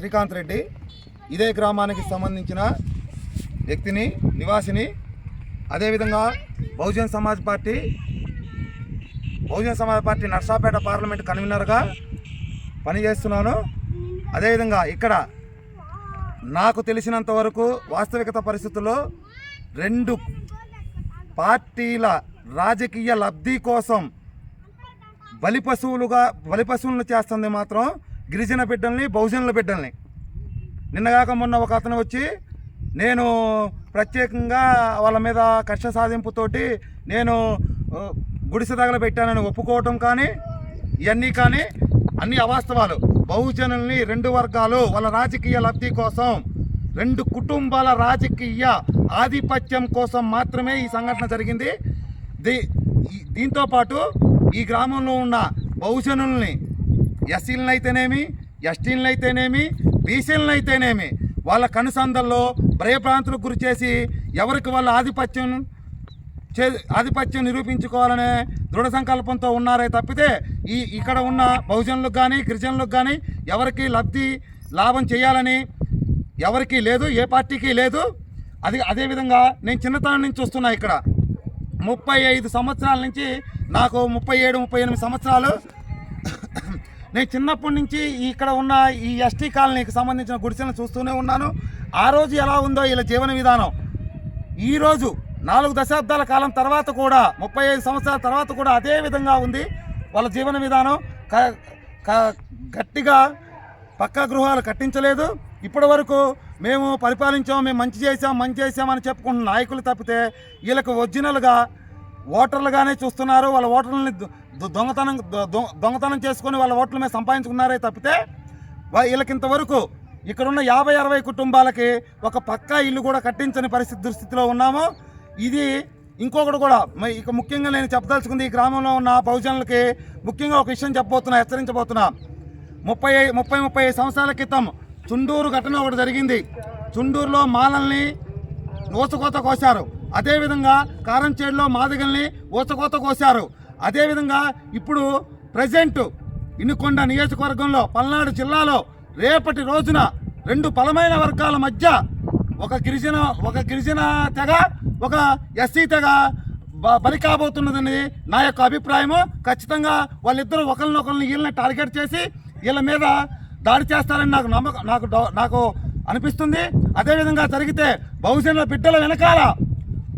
శ్రీకాంత్ రెడ్డి ఇదే గ్రామానికి సంబంధించిన వ్యక్తిని నివాసిని అదేవిధంగా Bahujan Samaj party Bahujan Samaj party Narsapeta parliament కన్వీనర్గా పనిచేస్తున్నాను. అదేవిధంగా ఇక్కడ నాకు తెలిసినంత వరకు వాస్తవికత పరిస్థితుల్లో రెండు పార్టీల రాజకీయ లబ్ధి కోసం బలి పశువులుగా బలి పశువులను చేస్తుంది మాత్రం గిరిజన బిడ్డల్ని బహుజనుల బిడ్డల్ని. నిన్నగాక మొన్న ఒక అతను వచ్చి నేను ప్రత్యేకంగా వాళ్ళ మీద కక్ష సాధింపుతోటి నేను గుడిసె తగలబెట్టానని ఒప్పుకోవటం కానీ ఇవన్నీ కానీ అన్ని అవాస్తవాలు. బహుజనుల్ని రెండు వర్గాలు వాళ్ళ రాజకీయ లబ్ధి కోసం రెండు కుటుంబాల రాజకీయ ఆధిపత్యం కోసం మాత్రమే ఈ సంఘటన జరిగింది. దీ దీంతోపాటు దీంతో పాటు ఈ గ్రామంలో ఉన్న బహుజనుల్ని ఎస్సీలను అయితేనేమి ఎస్టీలను అయితేనేమి బీసీలను అయితేనేమి వాళ్ళ కనుసందల్లో భయభ్రాంతులకు గురి చేసి ఎవరికి వాళ్ళ ఆధిపత్యం చే ఆధిపత్యం నిరూపించుకోవాలనే దృఢ సంకల్పంతో ఉన్నారే తప్పితే ఈ ఇక్కడ ఉన్న బహుజనులకు కానీ గిరిజనులకు కానీ ఎవరికి లబ్ధి లాభం చేయాలని ఎవరికీ లేదు ఏ పార్టీకి లేదు. అది అదేవిధంగా నేను చిన్నతనం నుంచి వస్తున్నా ఇక్కడ. ముప్పై ఐదు సంవత్సరాల నుంచి నాకు ముప్పై ఏడు ముప్పై ఎనిమిది సంవత్సరాలు. నేను చిన్నప్పటి నుంచి ఇక్కడ ఉన్న ఈ ఎస్టీ కాలనీకి సంబంధించిన గుడిసెలను చూస్తూనే ఉన్నాను. ఆ రోజు ఎలా ఉందో వీళ్ళ జీవన విధానం. ఈరోజు నాలుగు దశాబ్దాల కాలం తర్వాత కూడా ముప్పై ఐదు సంవత్సరాల తర్వాత కూడా అదే విధంగా ఉంది వాళ్ళ జీవన విధానం. క- క- గట్టిగా పక్కా గృహాలు కట్టించలేదు. ఇప్పటి వరకు మేము పరిపాలించాం మేము మంచి చేసాం మంచి చేసామని చెప్పుకుంటున్న నాయకులు తప్పితే వీళ్ళకి ఒరిజినల్గా ఓటర్లుగానే చూస్తున్నారు. వాళ్ళ ఓటర్లని దొంగతనం దొంగతనం చేసుకొని వాళ్ళ ఓట్ల మీద సంపాదించుకున్నారే తప్పితే వీళ్ళకి ఇంతవరకు ఇక్కడున్న యాభై అరవై కుటుంబాలకి ఒక పక్కా ఇల్లు కూడా కట్టించని పరిస్థితి దుస్థితిలో ఉన్నాము. ఇది ఇంకొకటి కూడా ఇక ముఖ్యంగా నేను చెప్పదలుచుకుంది ఈ గ్రామంలో ఉన్న బహుజనులకి ముఖ్యంగా ఒక విషయం చెప్పబోతున్నా హెచ్చరించబోతున్నా. ముప్పై ముప్పై ముప్పై ఐదు సంవత్సరాల క్రితం చుండూరు ఘటన ఒకటి జరిగింది. చుండూరులో మాలల్ని ఊచకోత కోశారు. అదేవిధంగా కారంచేడులో మాదిగల్ని ఊచకోత కోశారు. అదేవిధంగా ఇప్పుడు ప్రజెంట్ ఇనుకొండ నియోజకవర్గంలో పల్నాడు జిల్లాలో రేపటి రోజున రెండు బలమైన వర్గాల మధ్య ఒక గిరిజన ఒక గిరిజన తెగ ఒక ఎస్సీ తెగ బలి కాబోతున్నదని నా యొక్క అభిప్రాయము. ఖచ్చితంగా వాళ్ళిద్దరూ ఒకరినొకరిని వీళ్ళని టార్గెట్ చేసి వీళ్ళ మీద దాడి చేస్తారని నాకు నమ్మకం నాకు డౌ- నాకు అనిపిస్తుంది. అదేవిధంగా జరిగితే బహుజన బిడ్డల వెనకాల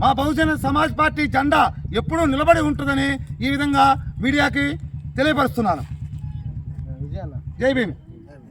మా బహుజన సమాజ్ పార్టీ జెండా ఎప్పుడూ నిలబడి ఉంటుందని ఈ విధంగా మీడియాకి తెలియపరుస్తున్నాను. జై భీమ్.